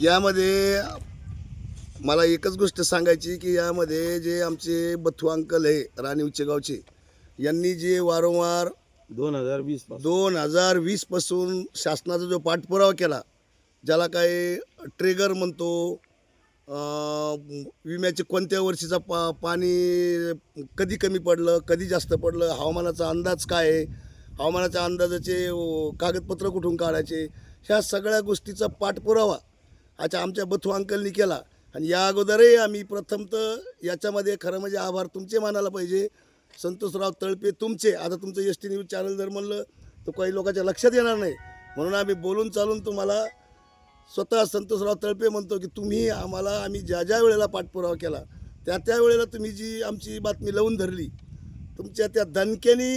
यामध्ये मला एकच गोष्ट सांगायची की यामध्ये जे आमचे बथू अंकल आहे राणी उच्चगावचे यांनी जे वारंवार दोन हजार वीस दोन हजार वीसपासून शासनाचा जो पाठपुरावा केला ज्याला काय ट्रेगर म्हणतो विम्याचे कोणत्या वर्षीचा पा पाणी कधी कमी पडलं कधी जास्त पडलं हवामानाचा अंदाज काय आहे हवामानाच्या अंदाजाचे कागदपत्र कुठून काढायचे ह्या सगळ्या गोष्टीचा पाठपुरावा अच्छा आमच्या बथू अंकलनी केला. आणि या अगोदरही आम्ही प्रथमतः याच्यामध्ये खरं म्हणजे आभार तुमचे मानायला पाहिजे. संतोषराव तळपे तुमचे. आता तुमचं एस टी न्यूज चॅनल जर म्हणलं तर काही लोकांच्या लक्षात येणार नाही. म्हणून आम्ही बोलून चालून तुम्हाला स्वतः संतोषराव तळपे म्हणतो की तुम्ही आम्हाला आम्ही ज्या ज्या वेळेला पाठपुरावा केला त्या त्या वेळेला तुम्ही जी आमची बातमी लावून धरली तुमच्या त्या दणक्याने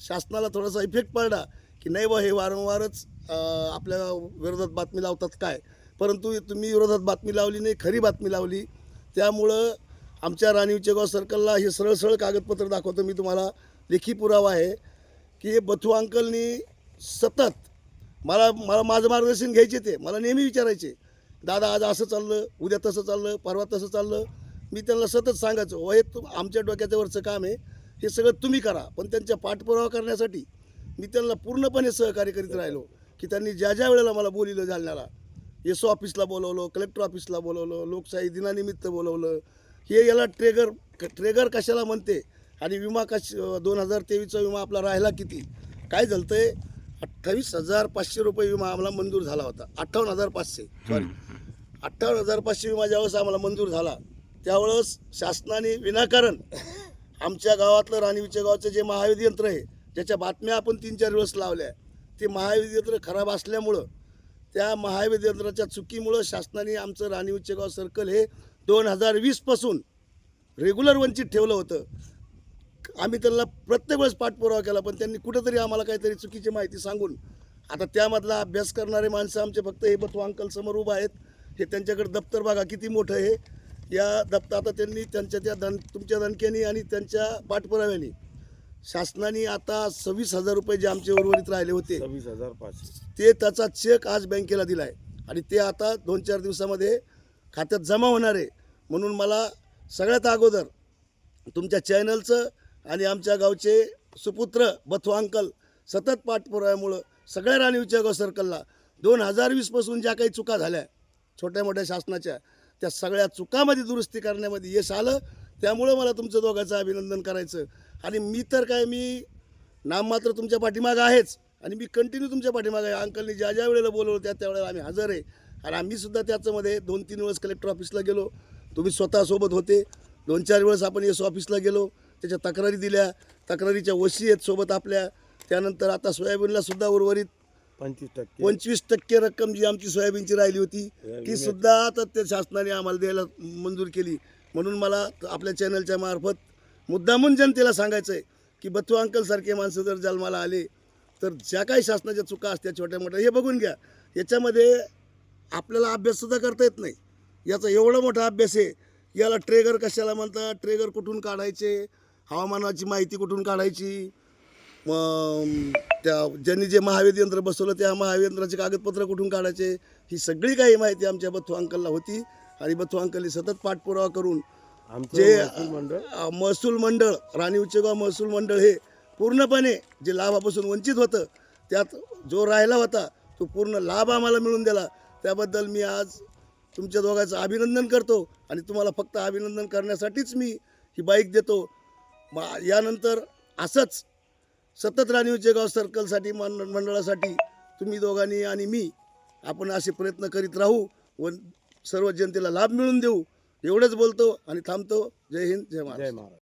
शासनाला थोडासा इफेक्ट पडला की नाही बा हे वारंवारच आपल्या विरोधात बातमी लावतात काय? परंतु तुम्ही विरोधात बातमी लावली नाही खरी बातमी लावली. त्यामुळं आमच्या राणी उच्चगाव सर्कलला हे सरळ सरळ कागदपत्र दाखवतो मी तुम्हाला लेखी पुरावा आहे की हे बथू अंकलनी सतत मला मला माझं मार्गदर्शन घ्यायचे ते मला नेहमी विचारायचे दादा आज असं चाललं उद्या तसं चाललं परवा तसं चाललं. मी त्यांना सतत सांगायचो "हो, हे तु आमच्या डोक्याच्यावरचं काम आहे हे सगळं तुम्ही करा पण त्यांच्या पाठपुरावा करण्यासाठी मी त्यांना पूर्णपणे सहकार्य करीत राहिलो की त्यांनी ज्या ज्या वेळेला मला बोलिलं जालन्याला एस ओ ऑफिसला बोलवलं कलेक्टर ऑफिसला बोलवलं लोकशाही दिनानिमित्त बोलवलं. हे याला ट्रेगर ट्रेगर कशाला म्हणते? आणि विमा कश दोन हजार तेवीसचा विमा आपला राहिला किती? काय झालं आहे अठ्ठावीस हजार पाचशे रुपये विमा आम्हाला मंजूर झाला होता. अठ्ठावन्न हजार पाचशे. सॉरी अठ्ठावन्न हजार पाचशे विमा ज्यावेळेस आम्हाला मंजूर झाला त्यावेळेस शासनाने विनाकारण आमच्या गावातलं राणीवीच्या गावाचं जे महाविध यंत्र आहे ज्याच्या बातम्या आपण तीन चार दिवस लावल्या ते महाविध यंत्र खराब असल्यामुळं त्या महाविध यंत्राच्या चुकीमुळं शासनाने आमचं राणी उच्चगाव सर्कल हे दोन हजार वीसपासून रेग्युलर वंचित ठेवलं होतं. आम्ही त्यांना प्रत्येक वेळेस पाठपुरावा केला पण त्यांनी कुठंतरी आम्हाला काहीतरी चुकीची माहिती सांगून आता त्यामधला अभ्यास करणारे माणसं आमचे फक्त हे बथवा अंकल समोर उभं आहेत. हे त्यांच्याकडे दप्तर बघा किती मोठं आहे. या दप्तर आता त्यांनी त्यांच्या त्या दन तुमच्या दणक्यानी आणि त्यांच्या पाठपुराव्याने शासनाने आता सव्वीस हजार रुपये जे आमचे उर्वरित राहिले होते सव्वीस हजार पाचशे. ते त्याचा चेक आज बँकेला दिला आहे आणि ते आता दोन चार दिवसामध्ये खात्यात जमा होणार आहे. म्हणून मला सगळ्यात अगोदर तुमच्या चॅनलचं आणि आमच्या गावचे सुपुत्र बथू अंकल सतत पाठपुराव्यामुळं सगळ्या राणीच्या गाव सर्कलला दोन हजार वीसपासून ज्या काही चुका झाल्या छोट्या मोठ्या शासनाच्या त्या सगळ्या चुकामध्ये दुरुस्ती करण्यामध्ये यश आलं. त्यामुळं मला तुमचं दोघांचं अभिनंदन करायचं. आणि मी तर काय मी नाम मात्र तुमच्या पाठीमागं आहेच. आणि मी कंटिन्यू तुमच्या पाठीमागं आहे. अंकलनी ज्या ज्या वेळेला बोलवलं त्या त्यावेळेला आम्ही हजर आहे. आणि आम्ही सुद्धा त्याच्यामध्ये दोन तीन वेळेस कलेक्टर ऑफिसला गेलो. तुम्ही स्वतः सोबत होते. दोन चार वेळेस आपण एस ऑफिसला गेलो. त्याच्या तक्रारी दिल्या. तक्रारीच्या वशी आहेत सोबत आपल्या. त्यानंतर आता सोयाबीनला सुद्धा उर्वरित पंचवीस टक्के. पंचवीस टक्के रक्कम जी आमची सोयाबीनची राहिली होती ती सुद्धा आता त्या शासनाने आम्हाला द्यायला मंजूर केली. म्हणून मला आपल्या चॅनलच्या मार्फत मुद्दामून जनतेला सांगायचं आहे की बथू अंकलसारखे माणसं जर जन्माला आले तर ज्या काही शासनाच्या चुका असत्या छोट्या मोठ्या हे बघून घ्या. याच्यामध्ये आपल्याला अभ्याससुद्धा करता येत नाही. याचा एवढा मोठा अभ्यास आहे याला ट्रेगर कशाला म्हणतात? ट्रेगर कुठून काढायचे? हवामानाची माहिती कुठून काढायची? मग त्या ज्यांनी जे महावेद यंत्र बसवलं त्या महावेद यंत्राचे कागदपत्र कुठून काढायचे? ही सगळी काही माहिती आमच्या बथू अंकलला होती. आणि बथू अंकलनी सतत पाठपुरावा करून आमचं जे महसूल मंडळ? अ, महसूल मंडळ राणी उच्चगाव महसूल मंडळ हे पूर्णपणे जे लाभापासून वंचित होतं त्यात जो राहिला होता तो पूर्ण लाभ आम्हाला मिळून दिला. त्याबद्दल मी आज तुमच्या दोघांचं अभिनंदन करतो आणि तुम्हाला फक्त अभिनंदन करण्यासाठीच मी ही बाईक देतो. मा- यानंतर असंच सतत राणी उच्चगाव सर्कलसाठी मंड मंडळासाठी तुम्ही दोघांनी आणि मी आपण असे प्रयत्न करीत राहू. व सर्व जनतेला लाभ मिळून देऊ. एवढंच बोलतो आणि थांबतो. जय हिंद जय महाराज जय महाराज